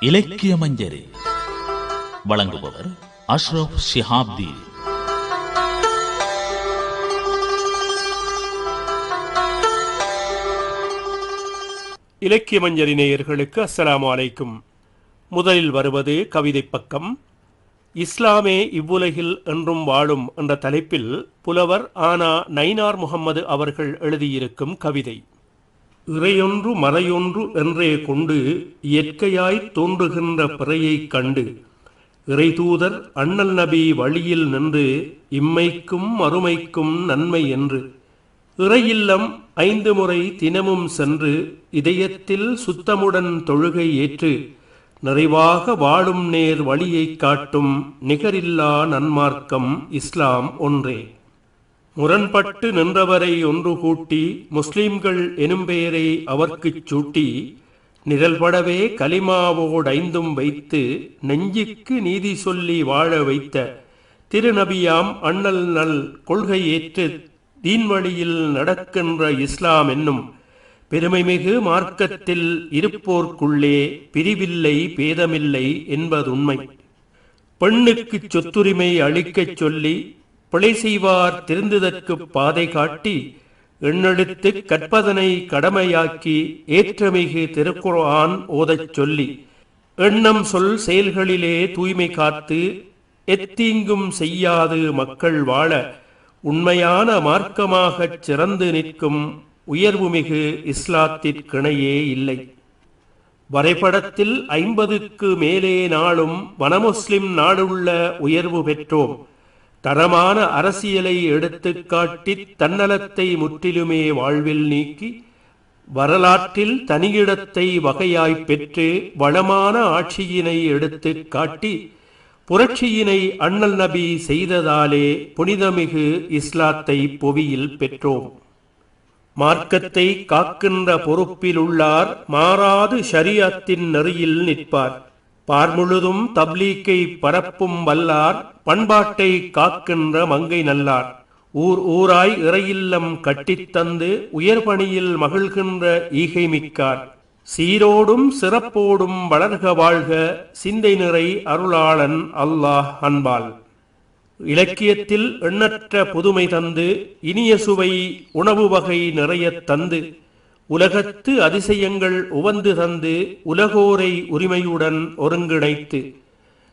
இலக்கிய மஞ்சரி. வழங்குபவர் அஷ்ரப் ஷிஹாப்தி. இலக்கிய மஞ்சரி நேயர்களுக்கு அஸ்ஸலாமு அலைக்கும். முதலில் வருவது கவிதை பக்கம். இஸ்லாமே இவ்வுலகில் என்றும் வாழும் என்ற தலைப்பில் புலவர் ஆனா நைனார் முகம்மது அவர்கள் எழுதியிருக்கும் கவிதை. இறையொன்று மறையொன்று என்றே கொண்டு இயற்கையாய் தோன்றுகின்ற பிறையைக் கண்டு இறைதூதர் அண்ணல் நபி வழியில் நின்று இம்மைக்கும் மறுமைக்கும் நன்மை என்று இறையில்லம் ஐந்து முறை தினமும் சென்று இதயத்தில் சுத்தமுடன் தொழுகை ஏற்று நிறைவாக வாழும் நேர் வழியைக் காட்டும் நிகரில்லா நன்மார்க்கம் இஸ்லாம் ஒன்றே. முரண்பட்டு நின்றவரை ஒன்று கூட்டி முஸ்லிம்கள் எனும் பெயரை அவர்க்குச் சூட்டி நிழல்படவே கலிமாவோடைந்தும் வைத்து நெஞ்சுக்கு நீதி சொல்லி வாழ வைத்த திருநபியாம் அண்ணல் நல் கொள்கை ஏற்று தீன்வழியில் நடக்கின்ற இஸ்லாம் என்னும் பெருமைமிகு மார்க்கத்தில் இருப்போர்க்குள்ளே பிரிவில்லை பேதமில்லை என்பதுண்மை. பெண்ணுக்குச் சொத்துரிமை அளிக்கச் சொல்லி பிழை செய்வார் திருந்துதற்கு பாதை காட்டி எண்ணெடுத்து கற்பதனை கடமையாக்கி ஏற்றமிகு திருக்குறான் ஓதச் சொல்லி எண்ணம் சொல் செயல்களிலே தூய்மை காத்து எத்தீங்கும் செய்யாது மக்கள் வாழ உண்மையான மார்க்கமாகச் சிறந்து நிற்கும் உயர்வுமிகு இஸ்லாத்திற்கிணையே இல்லை. வரைபடத்தில் ஐம்பதுக்கு மேலே நாளும் வனமுஸ்லிம் நாடுள்ள உயர்வு பெற்றோம். தரமான அரசியலை எடுத்து காட்டி தன்னலத்தை முற்றிலுமே வாழ்வில் நீக்கி வரலாற்றில் தனியிடத்தை வகையாய்ப் பெற்று வளமான ஆட்சியினை எடுத்து காட்டி புரட்சியினை அண்ணல் நபி செய்ததாலே புனிதமிகு இஸ்லாத்தை புவியில் பெற்றோம். மார்க்கத்தை காக்கின்ற பொறுப்பில் உள்ளார் மாறாது ஷரியத்தின் நெறியில் நிற்பார். பார்முழுதும் தப்லீக்கை பரப்பும் வல்லார் பண்பாட்டை காக்கின்ற மங்கை நல்லார். ஊர் ஊராய் இறையில்லம் கட்டித்தந்து உயர்பணியில் மகிழ்கின்ற ஈகை மிக்கார். சீரோடும் சிறப்போடும் வளர்க வாழ்க சிந்தை நிறை அருளாளன் அல்லாஹ் அன்பால். இலக்கியத்தில் எண்ணற்ற புதுமை தந்து இனிய சுவை உணவு வகை நிறைய தந்து உலகத்து அதிசயங்கள் உவந்து தந்து உலகோரை உரிமையுடன் ஒருங்கிணைத்து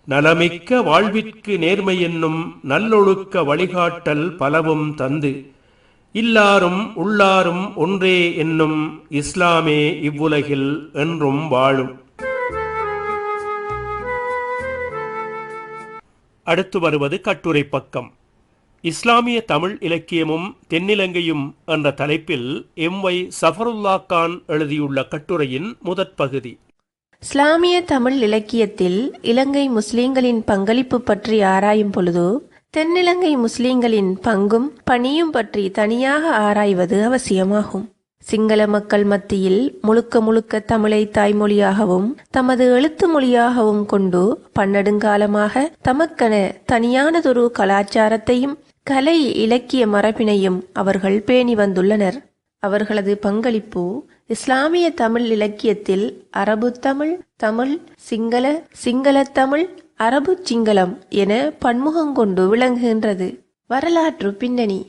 நலமிக்க வாழ்விற்கு நேர்மை என்னும் நல்லொழுக்க வழிகாட்டல் பலவும் தந்து இல்லாரும் உள்ளாரும் ஒன்றே என்னும் இஸ்லாமே இவ்வுலகில் என்றும் வாழும். அடுத்து வருவது கட்டுரை பக்கம். இஸ்லாமிய தமிழ் இலக்கியமும் தென்னிலங்கையும் என்ற தலைப்பில் எம் ஒய் சஃபருல்லா கான் எழுதியுள்ள கட்டுரையின் முதற் பகுதி. இஸ்லாமிய தமிழ் இலக்கியத்தில் இலங்கை முஸ்லிம்களின் பங்களிப்பு பற்றி ஆராயும் பொழுது தென்னிலங்கை முஸ்லிம்களின் பங்கும் பணியும் பற்றி தனியாக ஆராய்வது அவசியமாகும். சிங்கள மக்கள் மத்தியில் முழுக்க முழுக்க தமிழை தாய்மொழியாகவும் தமது எழுத்து மொழியாகவும் கொண்டு பன்னெடுங்காலமாக தமக்கென தனியானதொரு கலாச்சாரத்தையும் கலை இலக்கிய மரபினையும் அவர்கள் பேணி வந்துள்ளனர். அவர்களது பங்களிப்பு இஸ்லாமிய தமிழ் இலக்கியத்தில் அரபு தமிழ் தமிழ் சிங்கள சிங்கள தமிழ் அரபு சிங்களம் என பன்முகங்கொண்டு விளங்குகின்றது. வரலாற்று பின்னணி.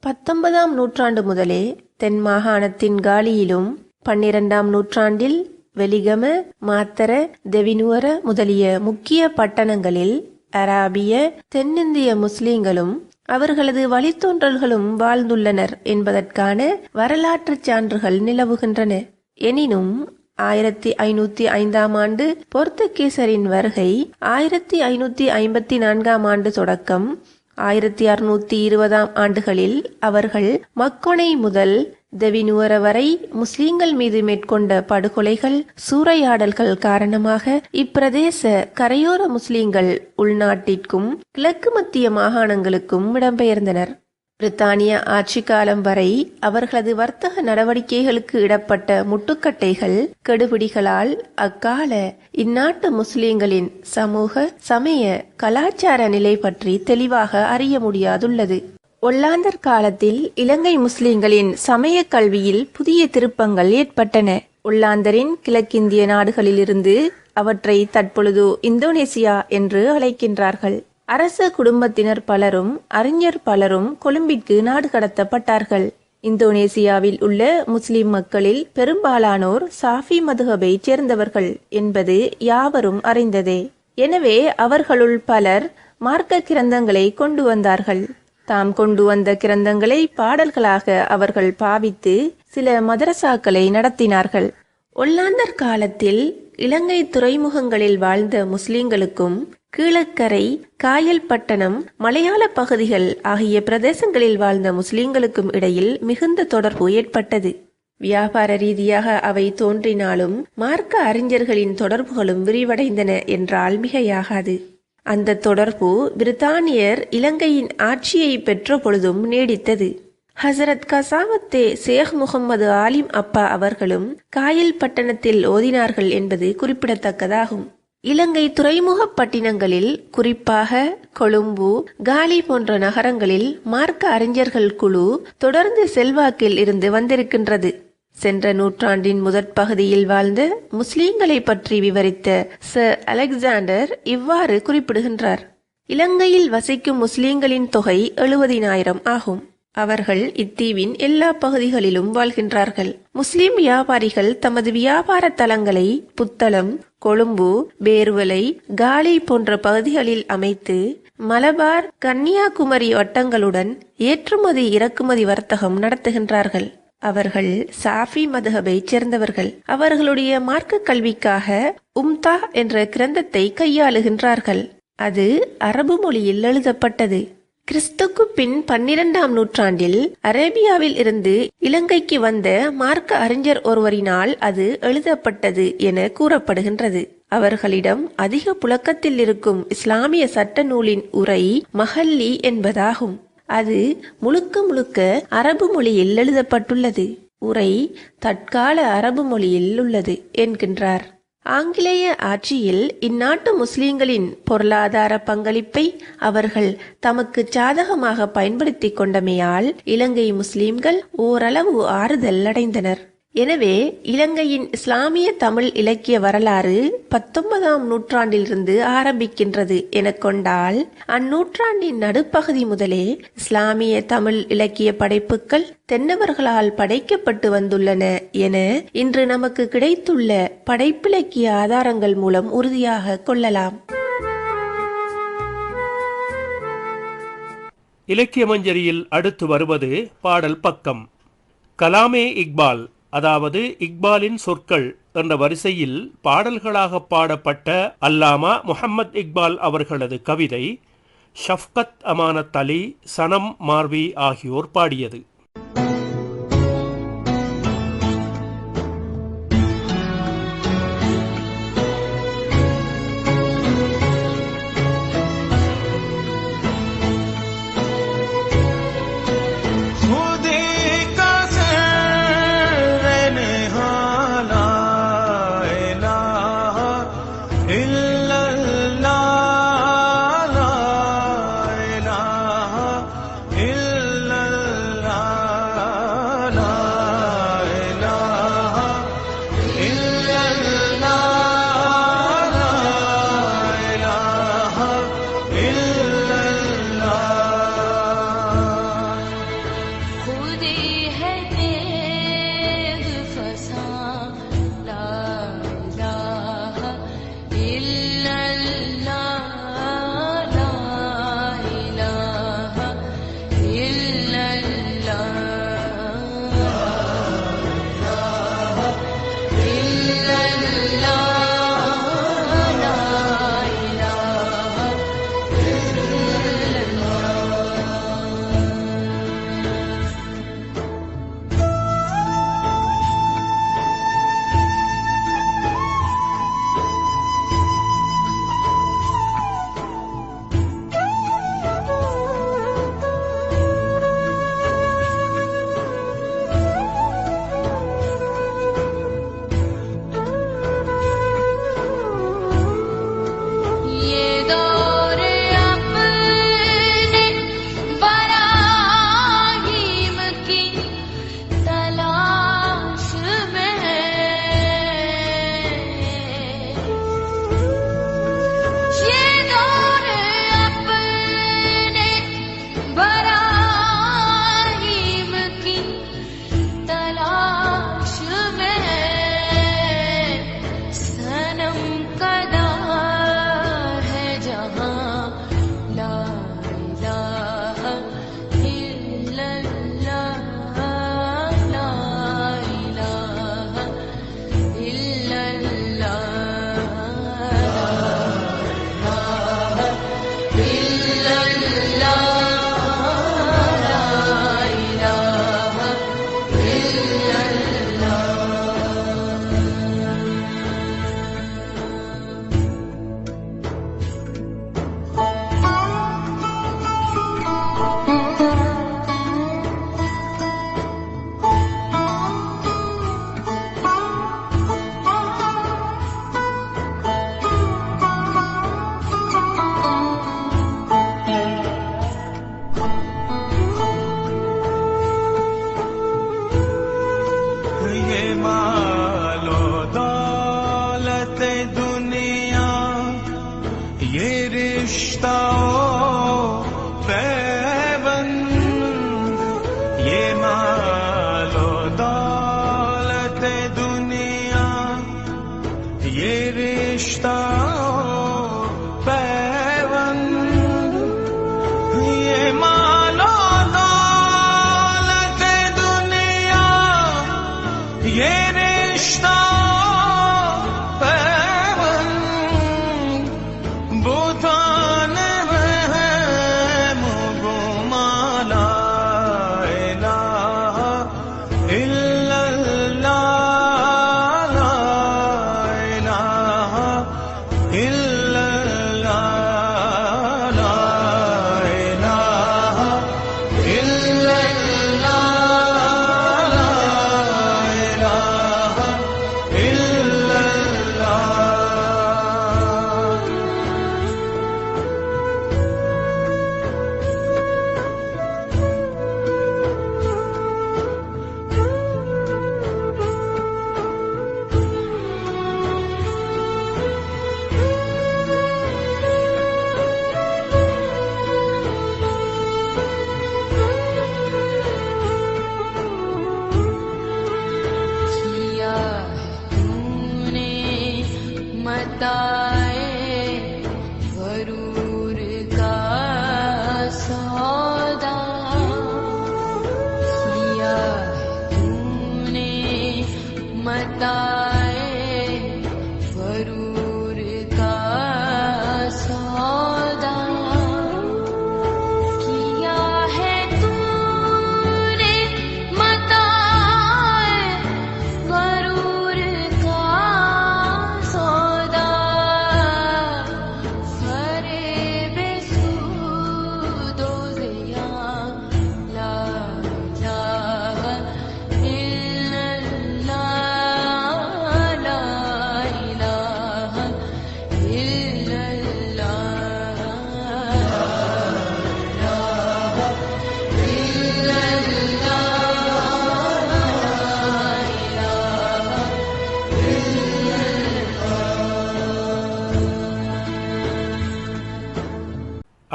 பத்தொன்பதாம் நூற்றாண்டு முதலே தென் மாகாணத்தின் காலியிலும் பன்னிரண்டாம் நூற்றாண்டில் வெலிகம மாத்தர தெவினுவர முதலிய முக்கிய பட்டணங்களில் அராபிய தென்னிந்திய முஸ்லிம்களும் அவர்களது வழித்தோன்றல்களும் வாழ்ந்துள்ளனர் என்பதற்கான வரலாற்று சான்றுகள் நிலவுகின்றன. எனினும் ஆயிரத்தி ஐநூத்தி ஐந்தாம் ஆண்டு போர்த்துகீசரின் வருகை ஆயிரத்தி ஐநூத்தி ஐம்பத்தி நான்காம் ஆண்டு தொடக்கம் ஆயிரத்தி அறுநூத்தி இருபதாம் ஆண்டுகளில் அவர்கள் மக்கொனை முதல் தெவினுவர வரை முஸ்லிம்கள் மீது மேற்கொண்ட படுகொலைகள் சூறையாடல்கள் காரணமாக இப்பிரதேச கரையோர முஸ்லிம்கள் உள்நாட்டிற்கும் கிழக்கு மத்திய மாகாணங்களுக்கும் இடம்பெயர்ந்தனர். பிரித்தானிய ஆட்சி காலம் வரை அவர்களது வர்த்தக நடவடிக்கைகளுக்கு இடப்பட்ட முட்டுக்கட்டைகள் கெடுபிடிகளால் அக்கால இந்நாட்டு முஸ்லிம்களின் சமூக சமய கலாச்சார நிலை பற்றி தெளிவாக அறிய முடியாதுள்ளது. ஒல்லாந்தர் காலத்தில் இலங்கை முஸ்லிம்களின் சமய கல்வியில் புதிய திருப்பங்கள் ஏற்பட்டன. ஒல்லாந்தரின் கிழக்கிந்திய நாடுகளிலிருந்து அவற்றை தற்பொழுது இந்தோனேசியா என்று அழைக்கின்றார்கள். அரச குடும்பத்தினர் பலரும் அறிஞர் பலரும் கொழும்பிற்கு நாடு கடத்தப்பட்டார்கள். இந்தோனேசியாவில் உள்ள முஸ்லிம் மக்களில் பெரும்பாலானோர் சாஃபி மதுகபை சேர்ந்தவர்கள் என்பது யாவரும் அறிந்ததே. எனவே அவர்களுள் பலர் மார்க்க கிரந்தங்களை கொண்டு வந்தார்கள். தாம் கொண்டு வந்த கிரந்தங்களை பாடல்களாக அவர்கள் பாவித்து சில மதரசாக்களை நடத்தினார்கள். ஒல்லாந்தர் காலத்தில் இலங்கை துறைமுகங்களில் வாழ்ந்த முஸ்லிம்களுக்கும் கீழக்கரை காயல்பட்டணம் மலையாள பகுதிகள் ஆகிய பிரதேசங்களில் வாழ்ந்த முஸ்லிம்களுக்கும் இடையில் மிகுந்த தொடர்பு ஏற்பட்டது. வியாபார ரீதியாக அவை தோன்றினாலும் மார்க்க அறிஞர்களின் தொடர்புகளும் விரிவடைந்தன என்றால் மிகையாகாது. அந்த தொடர்பு பிரித்தானியர் இலங்கையின் ஆட்சியை பெற்ற பொழுதும் நீடித்தது. ஹசரத் கசாமத்தே சேக் முகமது ஆலிம் அப்பா அவர்களும் காயல் பட்டணத்தில் ஓதினார்கள் என்பது குறிப்பிடத்தக்கதாகும். இலங்கை துறைமுகப் பட்டினங்களில் குறிப்பாக கொழும்பு காலி போன்ற நகரங்களில் மார்க்க அறிஞர்கள் குழு தொடர்ந்து செல்வாக்கில் இருந்து வந்திருக்கின்றது. சென்ற நூற்றாண்டின் முதற் பகுதியில் வாழ்ந்த முஸ்லீம்களை பற்றி விவரித்த சர் அலெக்சாண்டர் இவ்வாறு குறிப்பிடுகின்றார். இலங்கையில் வசிக்கும் முஸ்லீம்களின் தொகை எழுபதினாயிரம் ஆகும். அவர்கள் இத்தீவின் எல்லா பகுதிகளிலும் வாழ்கின்றார்கள். முஸ்லிம் வியாபாரிகள் தமது வியாபார தலங்களை புத்தளம் கொழும்பு பேர்வலை காலி போன்ற பகுதிகளில் அமைத்து மலபார் கன்னியாகுமரி வட்டங்களுடன் ஏற்றுமதி இறக்குமதி வர்த்தகம் நடத்துகின்றார்கள். அவர்கள் சாஃபி மதுஹபை சேர்ந்தவர்கள். அவர்களுடைய மார்க்க கல்விக்காக உம்தா என்ற கிரந்தத்தை கையாளுகின்றார்கள். அது அரபு மொழியில் எழுதப்பட்டது. கிறிஸ்துக்கு பின் பன்னிரெண்டாம் நூற்றாண்டில் அரேபியாவில் இருந்து இலங்கைக்கு வந்த மார்க்க அறிஞர் ஒருவரினால் அது எழுதப்பட்டது என கூறப்படுகின்றது. அவர்களிடம் அதிக புழக்கத்தில் இருக்கும் இஸ்லாமிய சட்ட நூலின் உரை மஹல்லி என்பதாகும். அது முழுக்க முழுக்க அரபு மொழியில் எழுதப்பட்டுள்ளது. உரை தற்கால அரபு மொழியில் உள்ளது என்கின்றார். ஆங்கிலேய ஆட்சியில் இந்நாட்டு முஸ்லிம்களின் பொருளாதார பங்களிப்பை அவர்கள் தமக்கு சாதகமாக பயன்படுத்திக் கொண்டமையால் இலங்கை முஸ்லிம்கள் ஓரளவு ஆறுதல் அடைந்தனர். எனவே இலங்கையின் இஸ்லாமிய தமிழ் இலக்கிய வரலாறு பத்தொன்பதாம் நூற்றாண்டிலிருந்து ஆரம்பிக்கின்றது என கொண்டால் அந்நூற்றாண்டின் நடுப்பகுதி முதலே இஸ்லாமிய தமிழ் இலக்கிய படைப்புகள் தென்னவர்களால் படைக்கப்பட்டு வந்துள்ளன என இன்று நமக்கு கிடைத்துள்ள படைப்பிலக்கிய ஆதாரங்கள் மூலம் உறுதியாக கொள்ளலாம். இலக்கிய மஞ்சரியில் அடுத்து வருவது பாடல் பக்கம். கலாமே இக்பால். அதாவது இக்பாலின் சொற்கள் என்ற வரிசையில் பாடல்களாக பாடப்பட்ட அல்லாமா முஹம்மத் இக்பால் அவர்களது கவிதை ஷஃப்கத் அமானத் அலி சனம் மார்வி ஆகியோர் பாடியது.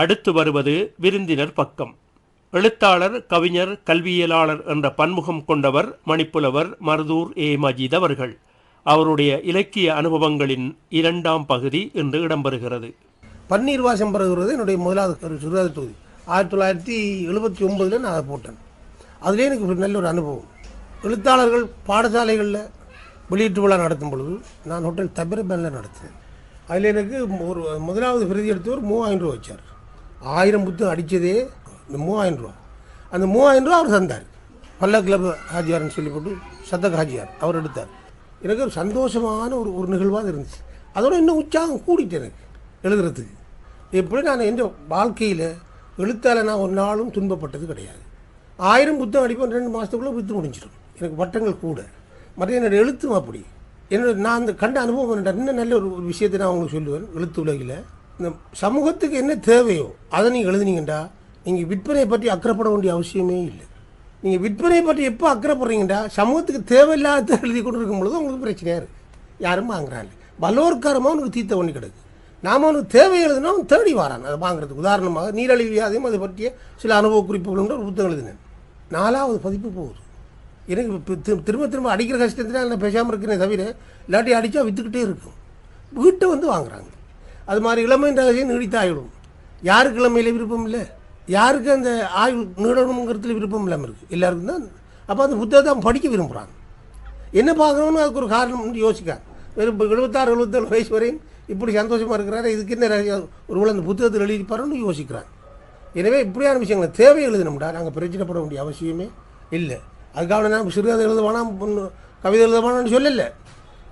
அடுத்து வருவது விருந்தினர் பக்கம். எழுத்தாளர் கவிஞர் கல்வியலாளர் என்ற பன்முகம் கொண்டவர் மணிப்புலவர் மருதூர் ஏ. மஜீத் அவர்கள். அவருடைய இலக்கிய அனுபவங்களின் இரண்டாம் பகுதி இன்று இடம்பெறுகிறது. பன்னீர் வாசம் பெறுகிறது என்னுடைய முதலாவது ஒரு தொகுதி. ஆயிரத்தி தொள்ளாயிரத்தி எழுபத்தி ஒன்பதில் நான் அதை போட்டேன். அதுலேயே எனக்கு ஒரு நல்ல ஒரு அனுபவம். எழுத்தாளர்கள் பாடசாலைகளில் வெளியீட்டு விழா நடத்தும் பொழுது நான் ஹோட்டல் தபிரபேனில் நடத்தினேன். அதில் எனக்கு ஒரு முதலாவது பிரதி எடுத்தவர் மூவாயிரம் ரூபா வச்சார். ஆயிரம் புத்தகம் அடித்ததே இந்த மூவாயிரம் ரூபா. அந்த மூவாயிரம் ரூபா அவர் தந்தார். பல்ல கிளப் ஹாஜியார்னு சொல்லி போட்டு சத்தக் ஹாஜியார் அவர் எடுத்தார். எனக்கு ஒரு சந்தோஷமான ஒரு ஒரு நிகழ்வாக இருந்துச்சு. அதோட இன்னும் உற்சாகம் கூடிட்டு எனக்கு எழுதுறதுக்கு. எப்படி நான் எந்த வாழ்க்கையில் எழுத்தால் நான் ஒரு நாளும் துன்பப்பட்டது கிடையாது. ஆயிரம் புத்தகம் அடிப்பேன் ரெண்டு மாதத்துக்குள்ளே விற்று முடிஞ்சிடும். எனக்கு வட்டங்கள் கூட. மற்ற என்னோட எழுத்தும் அப்படி. என்னோட நான் அந்த கண்ட அனுபவம் என்ன இன்னும் நல்ல ஒரு ஒரு விஷயத்தை நான் உங்களுக்கு சொல்லுவேன். எழுத்து உலகில். இந்த சமூகத்துக்கு என்ன தேவையோ அதை நீங்கள் எழுதுனீங்கண்டா நீங்கள் விற்பனையை பற்றி அக்கறைப்பட வேண்டிய அவசியமே இல்லை. நீங்கள் விற்பனையை பற்றி எப்போ அக்கறைப்படுறீங்கடா சமூகத்துக்கு தேவையில்லாத எழுதி கொண்டு இருக்கும் பொழுது உங்களுக்கு பிரச்சனையாக இருக்குது யாரும் வாங்குறாங்க பலோர்க்காரமாக உனக்கு தீர்த்த பண்ணி கிடக்கு. நாம அவனுக்கு தேவை எழுதுனா அவன் தேடி வரான். அதை வாங்குறதுக்கு. உதாரணமாக நீரழிவு வியாதியும் அதை பற்றிய சில அனுபவ குறிப்புகள் ஒரு புத்தகம் எழுதினேன். நாலாவது பதிப்பு போகுது. எனக்கு திரு- திரும்ப திரும்ப அடிக்கிற கஷ்டத்தினால் நான் பேசாமல் இருக்கிறேன் தவிர இல்லாட்டி அடித்தா விற்றுக்கிட்டே இருக்கும். வீட்டை வந்து வாங்குறாங்க. அது மாதிரி இளமையின் ரகசியம் நீடித்த ஆயுளும். யாருக்கு இளமையில் விருப்பம் இல்லை? யாருக்கு அந்த ஆயுள் நீடணுங்கிறதுல விருப்பம் இல்லாமல் இருக்குது எல்லாருக்கும் தான். அப்போ அந்த புத்தகத்தை அவன் படிக்க விரும்புகிறாங்க என்ன பார்க்கணும்னு அதுக்கு ஒரு காரணம் யோசிக்காங்க வெறும் இப்போ எழுபத்தாறு எழுபத்தேழு வயசு வரையும் இப்படி சந்தோஷமாக இருக்கிறாரு. இதுக்கு என்ன ரகசியம்? ஒரு அந்த புத்தகத்தில் எழுதிப்பாருன்னு யோசிக்கிறாங்க. எனவே இப்படியான விஷயங்களை தேவை எழுதணும்டா. நாங்கள் பிரச்சனைப்பட வேண்டிய அவசியமே இல்லை. அதுக்காக நான் சிறுகதை எழுத வேணாம் பொண்ணு கவிதை எழுத வேணாம்னு சொல்லலை.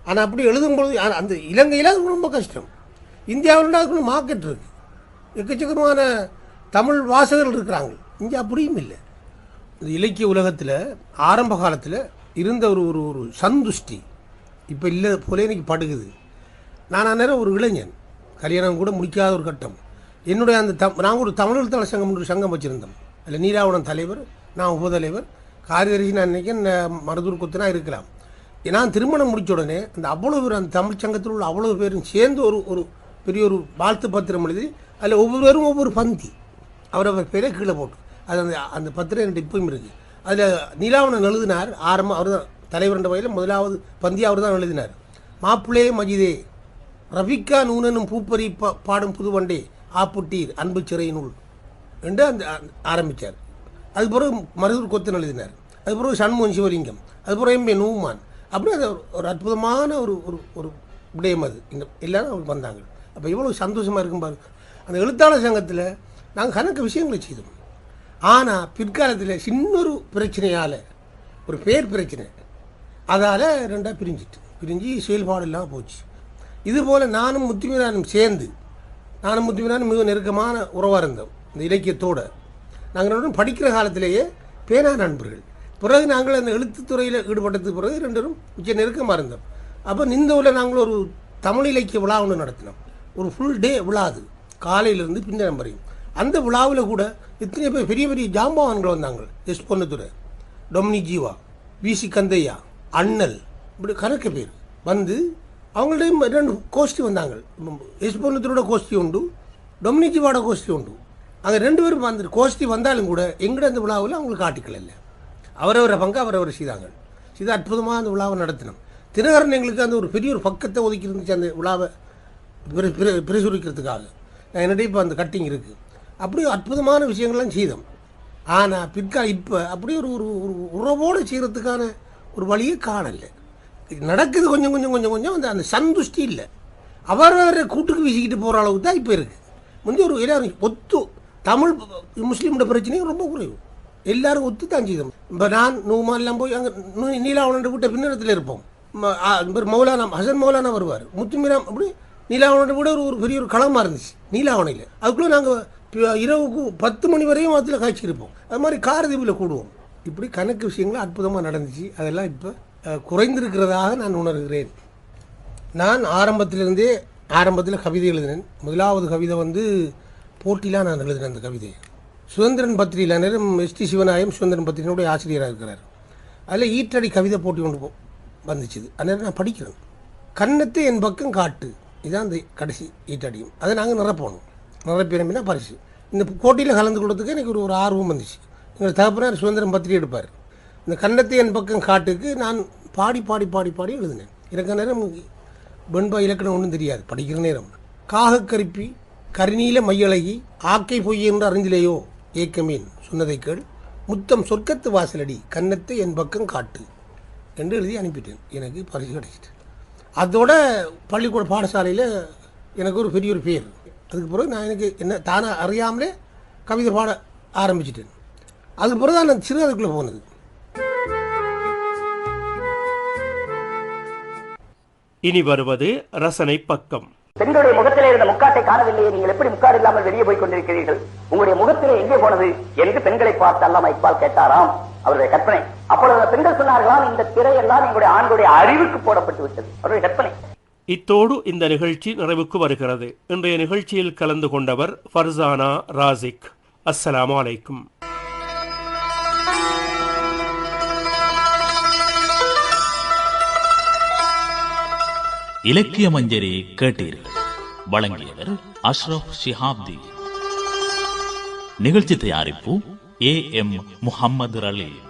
ஆனால் அப்படி எழுதும்பொழுது அந்த இலங்கையில் அது ரொம்ப கஷ்டம். இந்தியாவில் அதுக்குள்ள மார்க்கெட் இருக்குது எக்கச்சக்கமான தமிழ் வாசகர்கள் இருக்கிறாங்க. இங்கே அப்படியும் இல்லை. இந்த இலக்கிய உலகத்தில் ஆரம்ப காலத்தில் இருந்த ஒரு ஒரு ஒரு சந்துஷ்டி இப்போ இல்லை போல எனக்கு படுகுது. நான் அந்நேரம் ஒரு இளைஞன். கல்யாணம் கூட முடிக்காத ஒரு கட்டம். என்னுடைய அந்த தம் நாங்கள் ஒரு தமிழ் சங்கம் ஒரு சங்கம் வச்சுருந்தோம். அதில் நீராவணம் தலைவர் நான் உபதலைவர் காரியதரிசி நான் நினைக்கிறேன் ந- மருதூர் குத்துனா இருக்கலாம். நான் திருமணம் முடித்த உடனே அந்த அவ்வளோ பேர் அந்த தமிழ் சங்கத்தில் உள்ள அவ்வளோ பேரும் சேர்ந்து ஒரு ஒரு பெரிய ஒரு வாழ்த்து பத்திரம் எழுதி அதில் ஒவ்வொருவரும் ஒவ்வொரு பந்தி. அவரவர் பேரை கீழே போட்டு. அது அந்த அந்த பத்திரம் என்கிட்ட இப்பவும் இருக்குது அதில் நீலாவணன் எழுதினார். ஆரம்பம் அவர் தான் தலைவர்ன்ற வகையில் முதலாவது பந்தி அவர் தான் எழுதினார். மாப்பிளே மஜிதே ரவிக்கா நூனனும் பூப்பறி பா பாடும் புதுவண்டே ஆப்புட்டீர் அன்பு சிறை நூல் என்று அந்த ஆரம்பித்தார் அது பிறகு மருதூர் கொத்தன் எழுதினார். அது பிறகு சண்முகன் சிவலிங்கம். அது பிறகு எம்பே நூமான். அப்படி அது ஒரு- அற்புதமான ஒரு ஒரு ஒரு விடயம் அது. இந்த எல்லாரும் அவங்க வந்தாங்க. அப்போ எவ்வளோ சந்தோஷமாக இருக்கும் பாருங்க. அந்த எழுத்தாளர் சங்கத்தில் நாங்கள் கணக்கு விஷயங்களை செய்தோம். ஆனால் பிற்காலத்தில் சின்னொரு பிரச்சனையால் ஒரு பேர் பிரச்சனை அதால் ரெண்டாக பிரிஞ்சிட்டு பிரிஞ்சு செயல்பாடு இல்லாமல் போச்சு. இதுபோல் நானும் முத்துமீனானும் சேர்ந்து நானும் முத்துமீனானும் மிக நெருக்கமான உறவாக இருந்தோம் இந்த இலக்கியத்தோடு. நாங்கள் ரெண்டும் படிக்கிற காலத்திலேயே பேனா நண்பர்கள். பிறகு நாங்கள் அந்த எழுத்துத்துறையில் ஈடுபட்டதுக்கு பிறகு ரெண்டரும் மிச்ச நெருக்கமாக இருந்தோம். அப்போ நிந்தவில் நாங்கள் ஒரு தமிழ் இலக்கிய விழா ஒன்று நடத்தினோம். ஒரு ஃபுல் டே விழா அது. காலையிலேருந்து பின்னரம் வரையும் அந்த விழாவில் கூட இத்தனை பேர் பெரிய பெரிய ஜாம்பவான்கள் வந்தாங்க. S Ponnuthurai Dominic Jeeva VC Kandaiah அண்ணல் இப்படி கணக்கு பேர் வந்து அவங்கள்டையும் ரெண்டு கோஷ்டி வந்தாங்க. எஸ் பொன்னுத்துறையோட கோஷ்டி உண்டு டொமினி ஜீவாட கோஷ்டி உண்டு. அங்கே ரெண்டு பேரும் வந்து கோஷ்டி வந்தாலும் கூட எங்கட அந்த விழாவில் அவங்களுக்கு ஆட்டிக்கல இல்லை. அவரவரை பங்கு அவரவர் செய்தாங்க. இது அற்புதமாக அந்த விழாவை நடத்தினோம். தினகரன் எங்களுக்கு அந்த ஒரு பெரிய ஒரு பக்கத்தை ஒதுக்கி இருந்துச்சு அந்த விழாவை. பிரி பிரி பிரசுரிக்கிறதுக்காக. நான் என்னிடையே இப்போ அந்த கட்டிங் இருக்குது அப்படி அற்புதமான விஷயங்கள்லாம் செய்தோம். ஆனால் பிற்கால இப்போ அப்படி ஒரு ஒரு ஒரு உறவோடு செய்கிறதுக்கான ஒரு வழியே காணலை. நடக்குது கொஞ்சம் கொஞ்சம் கொஞ்சம் கொஞ்சம் அந்த அந்த சந்துஷ்டி இல்லை. அவரவரை கூட்டுக்கு வீசிக்கிட்டு போகிற அளவுக்கு தான் இப்போ இருக்குது முந்தைய ஒரு எல்லாரும் ஒத்து தமிழ் முஸ்லீமோட பிரச்சனையும் ரொம்ப குறைவு. எல்லாரும் ஒத்து தான் செய்தோம். இப்போ நான் நூமாலாம் போய் அங்கே நீலாவணன் விட்ட பின்னரத்தில் இருப்போம். மௌலானா ஹசன் மௌலானா வருவார். முத்துமீராம் அப்படி நீலாவணனை விட ஒரு ஒரு பெரிய ஒரு களமாக இருந்துச்சு நீலாவணையில். அதுக்குள்ளே நாங்கள் இரவுக்கு பத்து மணி வரையும் அதில் காய்ச்சி இருப்போம் அது மாதிரி காரதீபில் கூடுவோம். இப்படி கணக்கு விஷயங்கள் அற்புதமாக நடந்துச்சு. அதெல்லாம் இப்போ குறைந்திருக்கிறதாக நான் உணர்கிறேன். நான் ஆரம்பத்திலிருந்தே ஆரம்பத்தில் கவிதை எழுதினேன். முதலாவது கவிதை வந்து போட்டிலாம் நான் எழுதினேன் அந்த கவிதை. சுதந்திரன் பத்திரிகையில் நேரம் எஸ்டி சிவநாயம் சுதந்திரன் பத்திரிகையினுடைய ஆசிரியராக இருக்கிறார். அதில் ஈற்றடி கவிதை போட்டி ஒன்று வந்துச்சு. அந்நேரம் நான் படிக்கிறேன். கன்னத்தை என் பக்கம் காட்டு. இதுதான் அந்த கடைசி ஈட்டடியும். அதை நாங்கள் நிரப்பணும். நிரப்பினோம்னா பரிசு. இந்த போட்டியில் கலந்து கொள்றதுக்கு எனக்கு ஒரு ஒரு ஆர்வம் வந்துச்சு. எங்கள் தகப்பனார் சுதந்திரம் பத்திரிகை எடுப்பார். இந்த கன்னத்தை என் பக்கம் காட்டுக்கு நான் பாடி பாடி பாடி பாடி எழுதினேன். இறக்க நேரம் வெண்பா இலக்கணம் ஒன்றும் தெரியாது. படிக்கிற நேரம். காகக்கருப்பி கருநீல மையழகி ஆக்கை பொய் என்று அறிஞ்சிலேயோ ஏக்கமேன். சொன்னதை கேள். முத்தம் சொர்க்கத்து வாசலடி கன்னத்தை என் பக்கம் காட்டு. என்று எழுதி அனுப்பிட்டேன். எனக்கு பரிசு கிடைச்சிட்டு. அதோட பள்ளிக்கூட பாடசாலையில் எனக்கு ஒரு பெரிய ஒரு பேர். அதுக்கு பிறகு நான் எனக்கு என்ன தானே அறியாமலே கவிதை பாட ஆரம்பிச்சிட்டேன். அதுக்கு பிறகு தான் நான் சிறு அதுக்குள்ளே போனது. இனி வருவது ரசனை பக்கம். பெண்களுடைய முகத்திலே இருந்த முக்காட்டை காணவில்லையே நீங்கள் எப்படி முக்காடு இல்லாமல் வெளியே போய் கொண்டிருக்கிறீர்கள்? உங்களுடைய முகத்திலே எங்கே போனது? என்று பெண்களை பார்த்து அல்லாம இக்பால் கேட்டாராம். அவருடைய கற்பனை. அப்பொழுது பெண்கள் சொன்னார்களாம் இந்த திரையெல்லாம் எங்களுடைய ஆண்களுடைய அறிவுக்கு போடப்பட்டு விட்டது. அவருடைய கற்பனை. இத்தோடு இந்த நிகழ்ச்சி நிறைவுக்கு வருகிறது. இன்றைய நிகழ்ச்சியில் கலந்து கொண்டவர் ஃபர்சானா ராசிக். அஸ்ஸலாமு அலைக்கும். இலக்கிய மஞ்சரி கேட்டீர்கள். வழங்கியவர் அஷ்ரப் ஷிஹாப்தி. நிகழ்ச்சி தயாரிப்பு ஏ எம் முஹம்மது ரலீம்